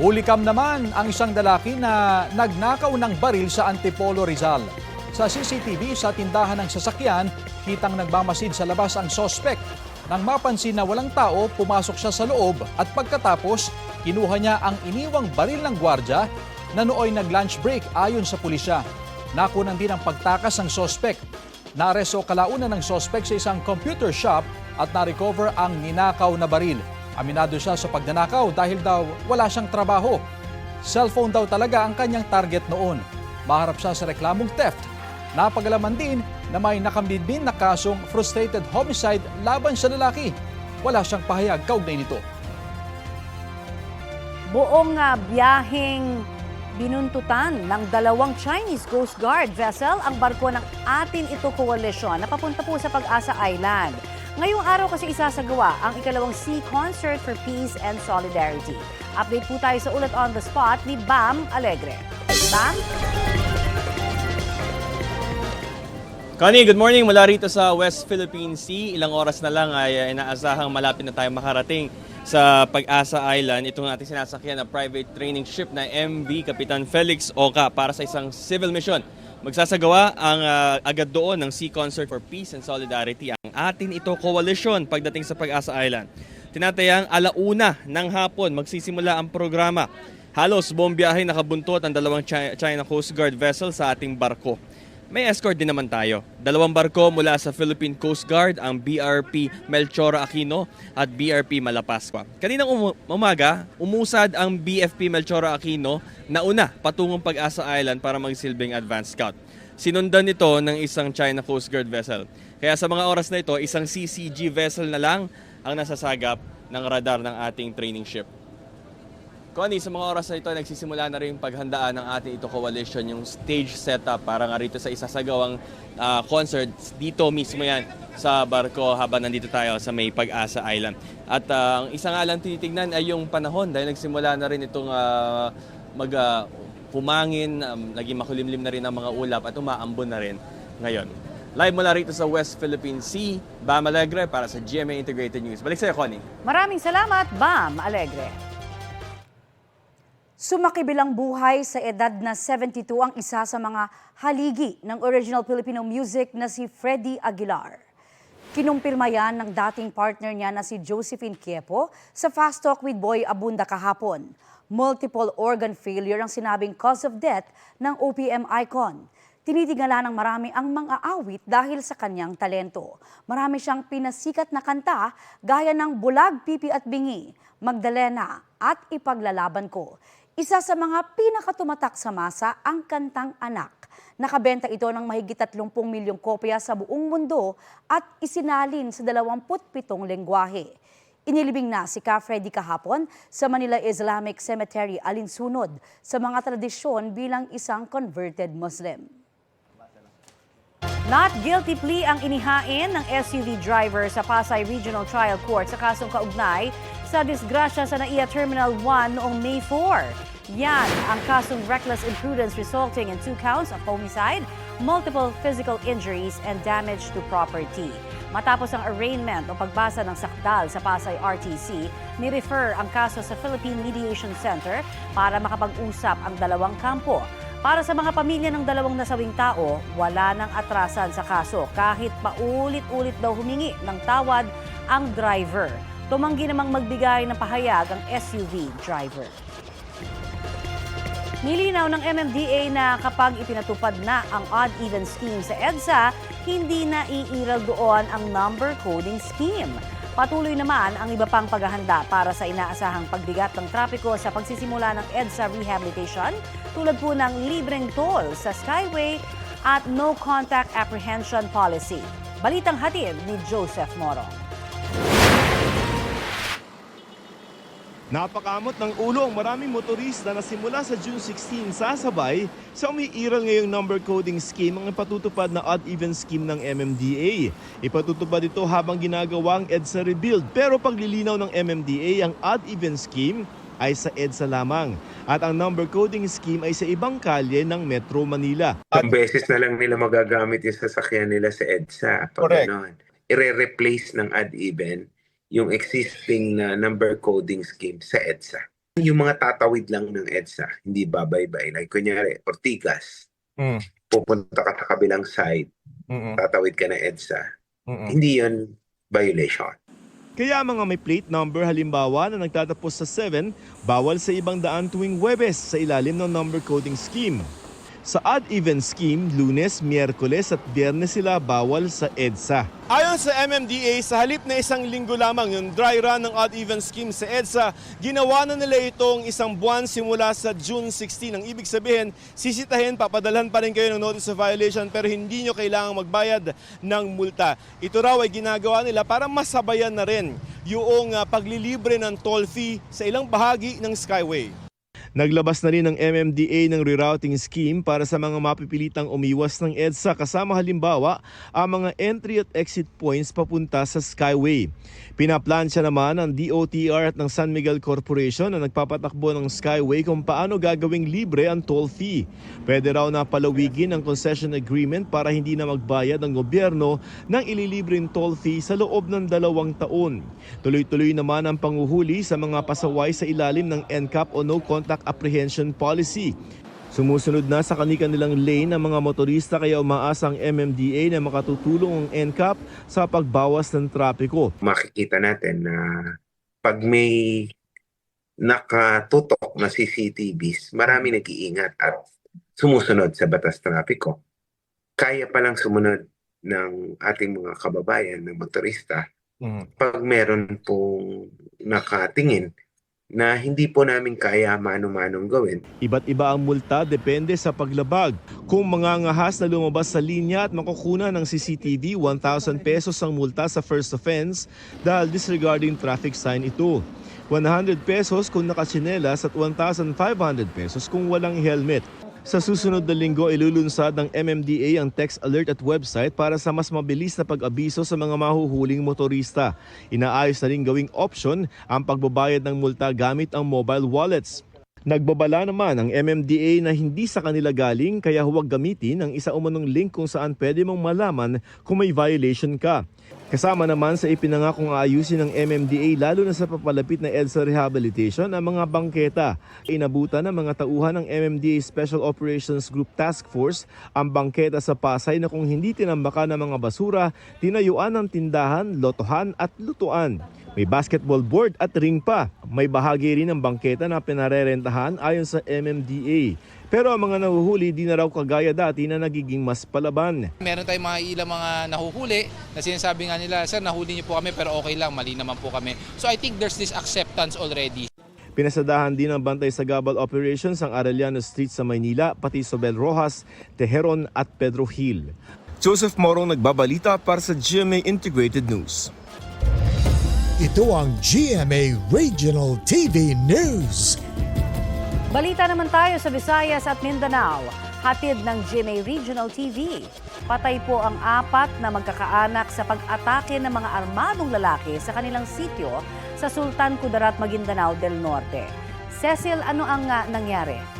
Hulikam naman ang isang lalaki na nagnakaw ng baril sa Antipolo Rizal. Sa CCTV sa tindahan ng sasakyan, kitang nagmamasid sa labas ang sospek. Nang mapansin na walang tao, pumasok siya sa loob at pagkatapos, kinuha niya ang iniwang baril ng gwardya na nooy nag-lunch break ayon sa pulisya. Nakunan din ang pagtakas ng sospek. Naaresto kalauna ng sospek sa isang computer shop at na-recover ang ninakaw na baril. Aminado siya sa pagnanakaw dahil daw wala siyang trabaho. Cellphone daw talaga ang kanyang target noon. Maharap siya sa reklamong theft. Napagalaman din na may nakambinbin na kasong frustrated homicide laban sa lalaki. Wala siyang pahayag kaugnay nito. Buong ah, biyaheng binuntutan ng dalawang Chinese Coast Guard vessel ang barko ng Atin Ito Coalition na papunta po sa Pag-asa Island. Ngayong araw kasi isasagawa ang ikalawang Sea Concert for Peace and Solidarity. Update po tayo sa ulat on the spot ni Bam Alegre. Bam? Connie, good morning mula rito sa West Philippine Sea. Ilang oras na lang ay uh, inaasahang malapit na tayo makarating sa Pag-asa Island. Itong ating sinasakyan na private training ship na MV Kapitan Felix Oka para sa isang civil mission. Magsasagawa ang uh, agad doon ng Sea Concert for Peace and Solidarity. Ang atin ito coalition pagdating sa Pag-asa Island. Tinatayang alauna ng hapon magsisimula ang programa. Halos buong nakabuntot ang dalawang Chi- China Coast Guard vessel sa ating barko. May escort din naman tayo. Dalawang barko mula sa Philippine Coast Guard, ang BRP Melchora Aquino at BRP Malapascua. Kaninang umu- umaga, umusad ang BFP Melchora Aquino na una patungong Pag-asa Island para magsilbing advance scout. Sinundan nito ng isang China Coast Guard vessel. Kaya sa mga oras na ito, isang CCG vessel na lang ang nasasagap ng radar ng ating training ship. Connie, sa mga oras na ito, nagsisimula na rin yung paghandaan ng ating ito coalition, yung stage setup para nga rito sa isasagawang ah, concert. Dito mismo yan sa barko habang nandito tayo sa may Pag-asa Island. At ah, ang isa nga lang tinitignan ay yung panahon dahil nagsimula na rin itong ah, mag ah, humangin, um, naging makulimlim na rin ang mga ulap at umaambon na rin ngayon. Live mula rito sa West Philippine Sea, Bam Alegre para sa GMA Integrated News. Balik sa'yo, Connie. Maraming salamat, Bam Alegre. Sumakibilang buhay sa edad na 72 ang isa sa mga haligi ng original Filipino music na si Freddie Aguilar. Kinumpirma yan ng dating partner niya na si Josephine Quiepo sa Fast Talk with Boy Abunda kahapon. Multiple organ failure ang sinabing cause of death ng OPM icon. Tinitingala ng marami ang mga awit dahil sa kanyang talento. Marami siyang pinasikat na kanta gaya ng Bulag, Pipi at Bingi, Magdalena at Ipaglalaban Ko. Isa sa mga pinakatumatak sa masa ang kantang Anak. Nakabenta ito ng mahigit 30 milyong kopya sa buong mundo at isinalin sa 27 lengguwahe. Inilibing na si Ka Freddy kahapon sa Manila Islamic Cemetery alinsunod sa mga tradisyon bilang isang converted Muslim. Not guilty plea ang inihain ng SUV driver sa Pasay Regional Trial Court sa kasong kaugnay sa disgrasya sa NAIA Terminal 1 noong May 4. Yan ang kasong reckless imprudence resulting in two counts of homicide, multiple physical injuries, and damage to property. Matapos ang arraignment o pagbasa ng sakdal sa Pasay RTC, ni-refer ang kaso sa Philippine Mediation Center para makapag-usap ang dalawang kampo. Para sa mga pamilya ng dalawang nasawing tao, wala nang atrasan sa kaso kahit paulit-ulit daw humingi ng tawad ang driver. Tumanggi namang magbigay ng pahayag ang SUV driver. Nilinaw ng MMDA na kapag ipinatupad na ang odd-even scheme sa EDSA, hindi na iiral doon ang number coding scheme. Patuloy naman ang iba pang paghahanda para sa inaasahang pagbigat ng trapiko sa pagsisimula ng EDSA rehabilitation tulad po ng libreng toll sa Skyway at no contact apprehension policy. Balitang hatid ni Joseph Moro. Napakamot ng ulo ang maraming motorista na simula sa June 16 sasabay sa umiiral ngayong number coding scheme ang ipatutupad na odd-even scheme ng MMDA. Ipatutupad ito habang ginagawa ang EDSA rebuild pero paglilinaw ng MMDA ang odd-even scheme ay sa EDSA lamang at ang number coding scheme ay sa ibang kalye ng Metro Manila. Ang beses na lang nila magagamit yung sasakyan nila sa EDSA. Correct. ganon. I-replace ng ad even yung existing na number coding scheme sa EDSA. Yung mga tatawid lang ng EDSA, hindi babaybay. Like kunyari, Ortigas, Mm. pupunta ka sa kabilang side, Mm-mm. tatawid ka ng EDSA. Mm-mm. Hindi yun violation. Kaya mga may plate number halimbawa na nagtatapos sa 7, bawal sa ibang daan tuwing Webes sa ilalim ng number coding scheme. Sa odd-even scheme, lunes, miyerkules at biyernes sila bawal sa EDSA. Ayon sa MMDA, sa halip na isang linggo lamang yung dry run ng odd-even scheme sa EDSA, ginawa na nila itong isang buwan simula sa June 16. Ang ibig sabihin, sisitahin, papadalhan pa rin kayo ng notice of violation pero hindi nyo kailangang magbayad ng multa. Ito raw ay ginagawa nila para masabayan na rin yung ah, paglilibre ng toll fee sa ilang bahagi ng Skyway. Naglabas na rin ng MMDA ng rerouting scheme para sa mga mapipilitang umiwas ng EDSA kasama halimbawa ang mga entry at exit points papunta sa Skyway. Pinaplansya naman ng DOTR at ng San Miguel Corporation na nagpapatakbo ng Skyway kung paano gagawing libre ang toll fee. Pwede raw na palawigin ang concession agreement para hindi na magbayad ang gobyerno ng ililibreng toll fee sa loob ng dalawang taon. Tuloy-tuloy naman ang panguhuli sa mga pasaway sa ilalim ng NCAP o No Contact Apprehension Policy. Sumusunod na sa kanilang lane ang mga motorista kaya umaasa ang MMDA na makatutulong ang NCAP sa pagbawas ng trapiko. Makikita natin na pag may nakatutok na CCTVs, marami nag-iingat at sumusunod sa batas trapiko. Kaya palang sumunod ng ating mga kababayan, ng motorista, pag meron pong nakatingin na hindi po namin kaya mano-manong gawin. Iba't iba ang multa depende sa paglabag. Kung mangangahas na lumabas sa linya at makukuha ng CCTV, 1,000 pesos ang multa sa first offense dahil disregarding traffic sign ito. 100 pesos kung nakatsinelas at 1,500 pesos kung walang helmet. Sa susunod na linggo, ilulunsad ng MMDA ang text alert at website para sa mas mabilis na pag-abiso sa mga mahuhuling motorista. Inaayos na rin gawing option ang pagbabayad ng multa gamit ang mobile wallets. Nagbabala naman ang MMDA na hindi sa kanila galing kaya huwag gamitin ang isa umanong link kung saan pwede mong malaman kung may violation ka. Kasama naman sa ipinangakong aayusin ng MMDA lalo na sa papalapit na EDSA rehabilitation ang mga bangketa. Inabutan ng mga tauhan ng MMDA Special Operations Group Task Force ang bangketa sa Pasay na kung hindi tinambakan ng mga basura, tinayuan ng tindahan, lotohan at lutuan. May basketball board at ring pa. May bahagi rin ng bangketa na pinarerentahan ayon sa MMDA. Pero ang mga nahuhuli di na raw kagaya dati na nagiging mas palaban. Meron tayong mga ilang mga nahuhuli na sinasabi nga nila, Sir, nahuli niyo po kami pero okay lang, mali naman po kami. So I think there's this acceptance already. Pinasadahan din ng bantay sa Gabal Operations ang Arellano Street sa Maynila, pati Sobel Rojas, Teheron at Pedro Hill. Joseph Morong nagbabalita para sa GMA Integrated News. Ito ang GMA Regional TV News. Balita naman tayo sa Visayas at Mindanao. Hatid ng GMA Regional TV. Patay po ang apat na magkakaanak sa pag-atake ng mga armadong lalaki sa kanilang sityo sa Sultan Kudarat, Maguindanao del Norte. Cecil, ano ang ah, nangyari?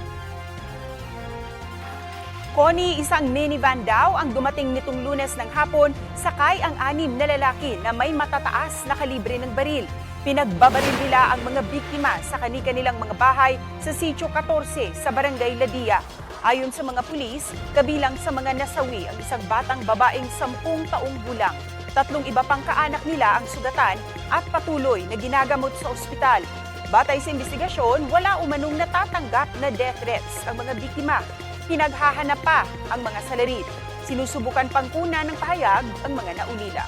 Connie, isang minivan daw ang dumating nitong lunes ng hapon, sakay ang anim na lalaki na may matataas na kalibre ng baril. Pinagbabaril nila ang mga biktima sa kani-kanilang mga bahay sa Sitio 14 sa Barangay Ladia. Ayon sa mga pulis, kabilang sa mga nasawi ang isang batang babaeng 10 taong gulang. Tatlong iba pang kaanak nila ang sugatan at patuloy na ginagamot sa ospital. Batay sa investigasyon, wala umanong natatanggap na death threats ang mga biktima pinaghahanap pa ang mga salarit. Sinusubukan pang kuna ng pahayag ang mga naulila.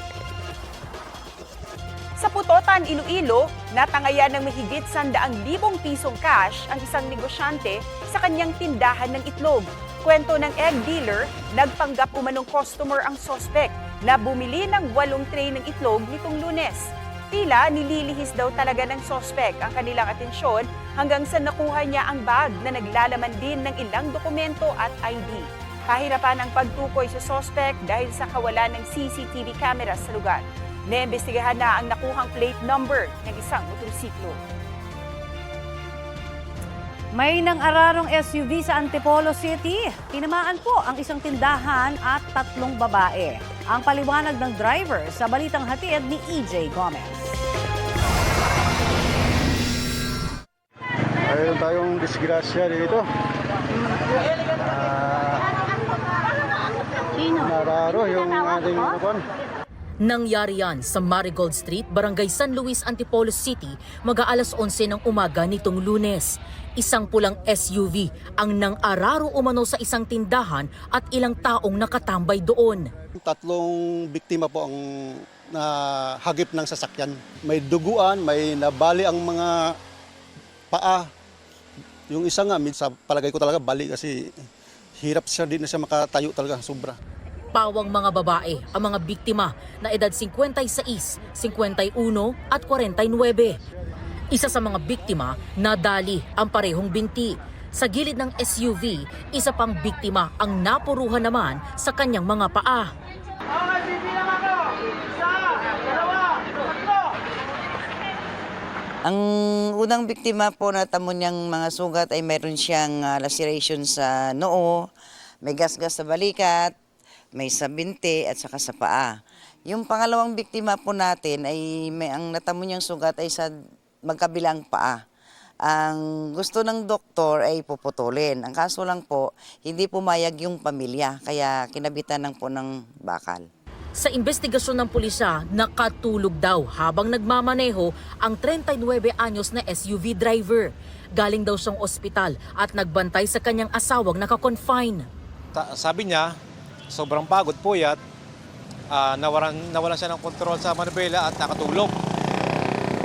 Sa Putotan, Iloilo, natangayan ng mahigit 100,000 pisong cash ang isang negosyante sa kanyang tindahan ng itlog. Kwento ng egg dealer, nagpanggap umanong customer ang suspect na bumili ng walong tray ng itlog nitong lunes. Tila nililihis daw talaga ng sospek ang kanilang atensyon hanggang sa nakuha niya ang bag na naglalaman din ng ilang dokumento at ID. Kahirapan ang pagtukoy sa sospek dahil sa kawalan ng CCTV camera sa lugar. Naimbestigahan na ang nakuhang plate number ng isang motorsiklo. May nang ararong SUV sa Antipolo City. Tinamaan po ang isang tindahan at tatlong babae. Ang paliwanag ng driver sa balitang hatid ni EJ Gomez. tayong disgrasya dito. Ah, nararo yung ating ano po, Nangyari yan sa Marigold Street, Barangay San Luis, Antipolo City, mag-aalas 11 ng umaga nitong lunes. Isang pulang SUV ang nang araro umano sa isang tindahan at ilang taong nakatambay doon. Tatlong biktima po ang nahagip ng sasakyan. May duguan, may nabali ang mga paa. Yung isa nga, sa palagay ko talaga bali kasi hirap siya din na siya makatayo talaga, sobra. Pawang mga babae ang mga biktima na edad 56, 51 at 49. Isa sa mga biktima nadali ang parehong binti. Sa gilid ng SUV, isa pang biktima ang napuruhan naman sa kanyang mga paa. Ang unang biktima po na tamo niyang mga sugat ay meron siyang ah, laceration sa noo, may gasgas sa balikat, may sa binti at saka sa paa. Yung pangalawang biktima po natin ay may ang natamo niyang sugat ay sa magkabilang paa. Ang gusto ng doktor ay puputulin. Ang kaso lang po, hindi pumayag yung pamilya, kaya kinabitan ng po ng bakal. Sa investigasyon ng pulisya, nakatulog daw habang nagmamaneho ang 39 anyos na SUV driver. Galing daw siyang ospital at nagbantay sa kanyang asawang nakakonfine. Ta- sabi niya, sobrang pagod, puyat, ah, nawalan, nawalan siya ng kontrol sa manubela at nakatulog.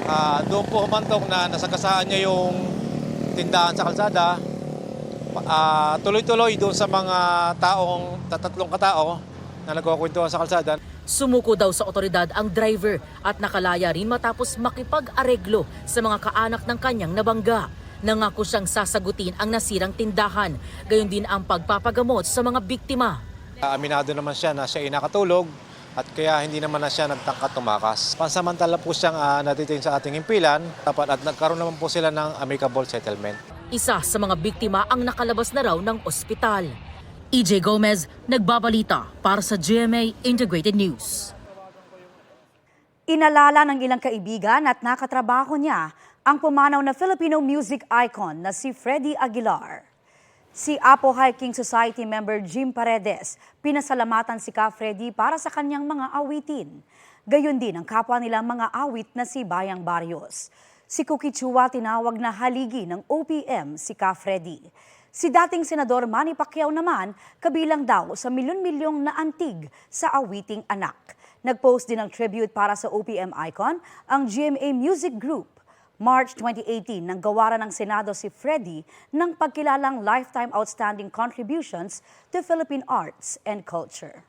Ah, doon po humantong na nasagasaan niya yung tindahan sa kalsada. Ah, tuloy-tuloy doon sa mga taong, tatlong katao na nagkukwentuhan sa kalsada. Sumuko daw sa otoridad ang driver at nakalaya rin matapos makipag-areglo sa mga kaanak ng kanyang nabangga. Nangako siyang sasagutin ang nasirang tindahan, gayon din ang pagpapagamot sa mga biktima. Ah, Aminado naman siya na siya ay nakatulog at kaya hindi naman na siya nagtangka tumakas. Pansamantala po siyang uh, natiting sa ating impilan dapat at nagkaroon naman po sila ng amicable settlement. Isa sa mga biktima ang nakalabas na raw ng ospital. EJ Gomez, nagbabalita para sa GMA Integrated News. Inalala ng ilang kaibigan at nakatrabaho niya ang pumanaw na Filipino music icon na si Freddie Aguilar. Si Apo Hiking Society member Jim Paredes, pinasalamatan si Ka Freddy para sa kanyang mga awitin. Gayon din ang kapwa nilang mga awit na si Bayang Barrios. Si Cookie tinawag na haligi ng OPM si Ka Freddy. Si dating Senador Manny Pacquiao naman, kabilang daw sa milyon-milyong na antig sa awiting anak. Nag-post din ng tribute para sa OPM icon ang GMA Music Group. March 2018 nang gawaran ng Senado si Freddie ng pagkilalang Lifetime Outstanding Contributions to Philippine Arts and Culture.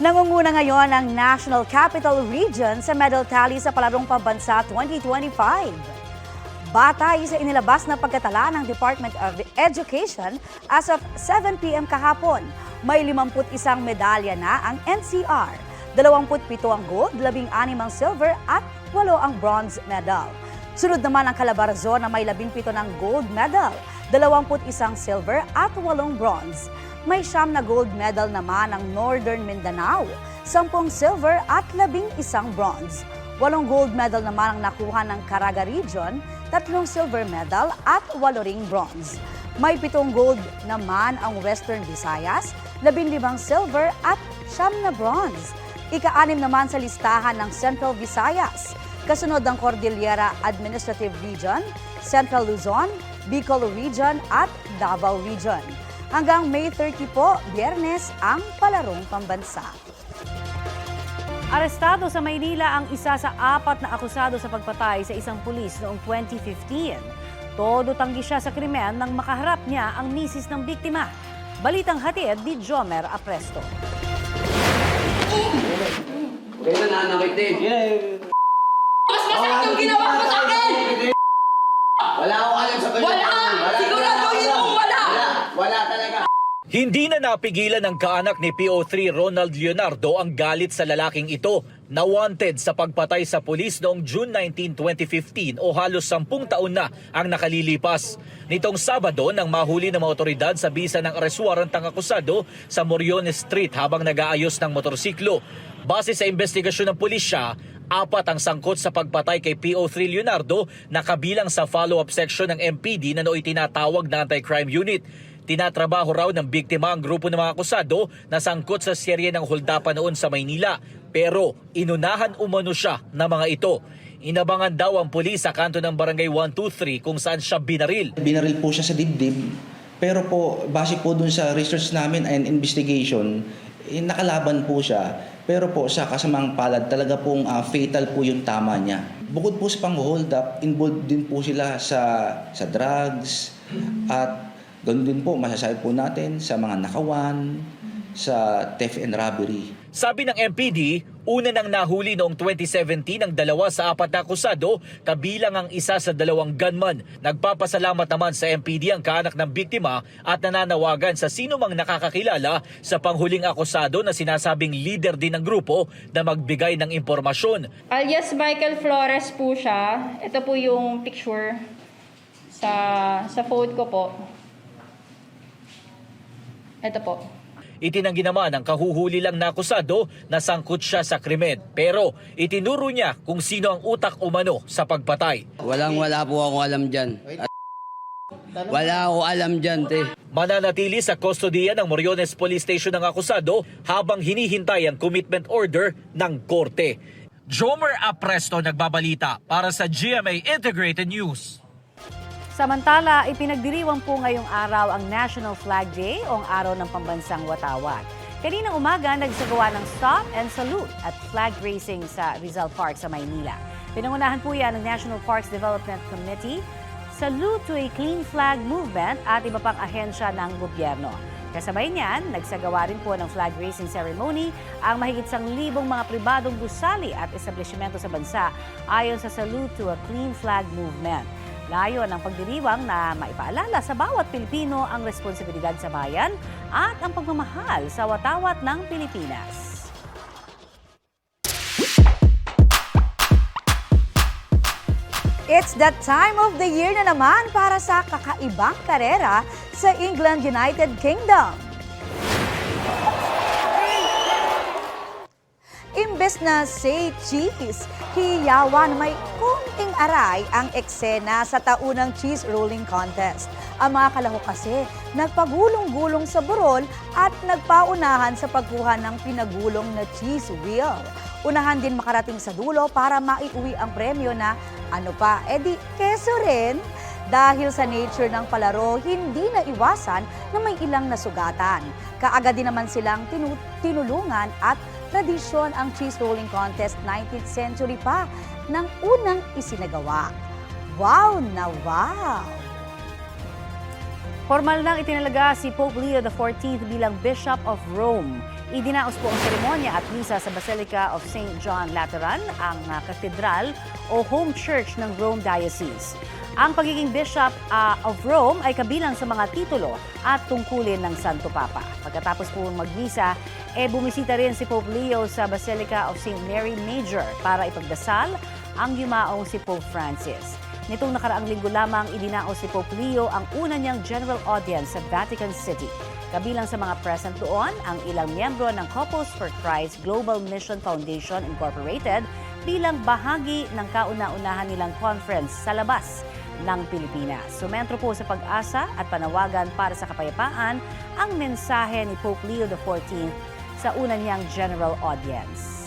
Nangunguna ngayon ang National Capital Region sa medal tally sa Palarong Pambansa 2025. Batay sa inilabas na pagkatala ng Department of Education as of 7 p.m. kahapon, may 51 medalya na ang NCR, 27 ang gold, 16 ang silver at 8 ang bronze medal. Sunod naman ang Calabarzon na may 17 ng gold medal, 21 silver at 8 bronze. May siyam na gold medal naman ang Northern Mindanao, 10 silver at 11 bronze. Walong gold medal naman ang nakuha ng Caraga Region, tatlong silver medal at walo ring bronze. May pitong gold naman ang Western Visayas, labinlimang silver at siyam na bronze. Ika-anim naman sa listahan ng Central Visayas, kasunod ng Cordillera Administrative Region, Central Luzon, Bicol Region at Davao Region. Hanggang May 30 po, biyernes, ang palarong pambansa. Arestado sa Maynila ang isa sa apat na akusado sa pagpatay sa isang pulis noong 2015. Todo tanggi siya sa krimen nang makaharap niya ang misis ng biktima. Balitang hatid ni Jomer Apresto. Mas masakit yung ginawa mo sa akin! Wala akong alam sa Wala! Siguraduhin mong wala! Wala talaga. Hindi na napigilan ng kaanak ni PO3 Ronald Leonardo ang galit sa lalaking ito na wanted sa pagpatay sa pulis noong June 19, 2015 o halos sampung taon na ang nakalilipas. Nitong Sabado nang mahuli ng mga otoridad sa bisa ng arrest warrant ang akusado sa Moriones Street habang nag-aayos ng motorsiklo. Base sa investigasyon ng pulisya, apat ang sangkot sa pagpatay kay PO3 Leonardo na kabilang sa follow-up section ng MPD na nooy tinatawag na anti-crime unit. Tinatrabaho raw ng biktima ang grupo ng mga akusado na sangkot sa serye ng holdapan noon sa Maynila. Pero inunahan umano siya ng mga ito. Inabangan daw ang pulis sa kanto ng Barangay 123 kung saan siya binaril. Binaril po siya sa dibdib. Pero po, base po dun sa research namin and investigation, eh, nakalaban po siya. Pero po sa kasamang palad, talaga pong ah, fatal po yung tama niya. Bukod po sa pang-hold up, involved din po sila sa, sa drugs at Ganun din po, masasabi po natin sa mga nakawan, sa theft and robbery. Sabi ng MPD, una nang nahuli noong 2017 ang dalawa sa apat na akusado, kabilang ang isa sa dalawang gunman. Nagpapasalamat naman sa MPD ang kaanak ng biktima at nananawagan sa sino mang nakakakilala sa panghuling akusado na sinasabing leader din ng grupo na magbigay ng impormasyon. Alias Michael Flores po siya. Ito po yung picture sa sa phone ko po. Ito po. Itinanggi naman ang kahuhuli lang na akusado na sangkot siya sa krimen. Pero itinuro niya kung sino ang utak umano sa pagpatay. Walang wala po ako alam dyan. Wala ako alam dyan, te. Mananatili sa kustodiya ng Moriones Police Station ang akusado habang hinihintay ang commitment order ng korte. Jomer Apresto nagbabalita para sa GMA Integrated News. Samantala, ipinagdiriwang po ngayong araw ang National Flag Day o ang Araw ng Pambansang Watawat. Kaninang umaga, nagsagawa ng stop and salute at flag racing sa Rizal Park sa Maynila. Pinangunahan po yan ng National Parks Development Committee, Salute to a Clean Flag Movement at iba pang ahensya ng gobyerno. Kasabay niyan, nagsagawa rin po ng flag racing ceremony ang mahigit sang libong mga pribadong gusali at establishmento sa bansa ayon sa Salute to a Clean Flag Movement. Layo ng pagdiriwang na maipaalala sa bawat Pilipino ang responsibilidad sa bayan at ang pagmamahal sa watawat ng Pilipinas. It's that time of the year na naman para sa kakaibang karera sa England United Kingdom. Imbes na say cheese, hiyawan may kunting aray ang eksena sa taunang cheese rolling contest. Ang mga kalahok kasi nagpagulong-gulong sa burol at nagpaunahan sa pagkuha ng pinagulong na cheese wheel. Unahan din makarating sa dulo para maiuwi ang premyo na ano pa, edi keso rin. Dahil sa nature ng palaro, hindi na iwasan na may ilang nasugatan. Kaagad din naman silang tinu- tinulungan at tradisyon ang cheese rolling contest 19th century pa nang unang isinagawa. Wow na wow! Formal nang itinalaga si Pope Leo XIV bilang Bishop of Rome. Idinaos po ang seremonya at misa sa Basilica of St. John Lateran, ang uh, katedral o home church ng Rome Diocese. Ang pagiging Bishop uh, of Rome ay kabilang sa mga titulo at tungkulin ng Santo Papa. Pagkatapos po magmisa, e bumisita rin si Pope Leo sa Basilica of St. Mary Major para ipagdasal ang yumaong si Pope Francis. Nitong nakaraang linggo lamang idinaos si Pope Leo ang una niyang general audience sa Vatican City. Kabilang sa mga present doon ang ilang miyembro ng Couples for Christ Global Mission Foundation Incorporated bilang bahagi ng kauna-unahan nilang conference sa labas ng Pilipinas. Sumentro po sa pag-asa at panawagan para sa kapayapaan ang mensahe ni Pope Leo XIV sa una niyang general audience.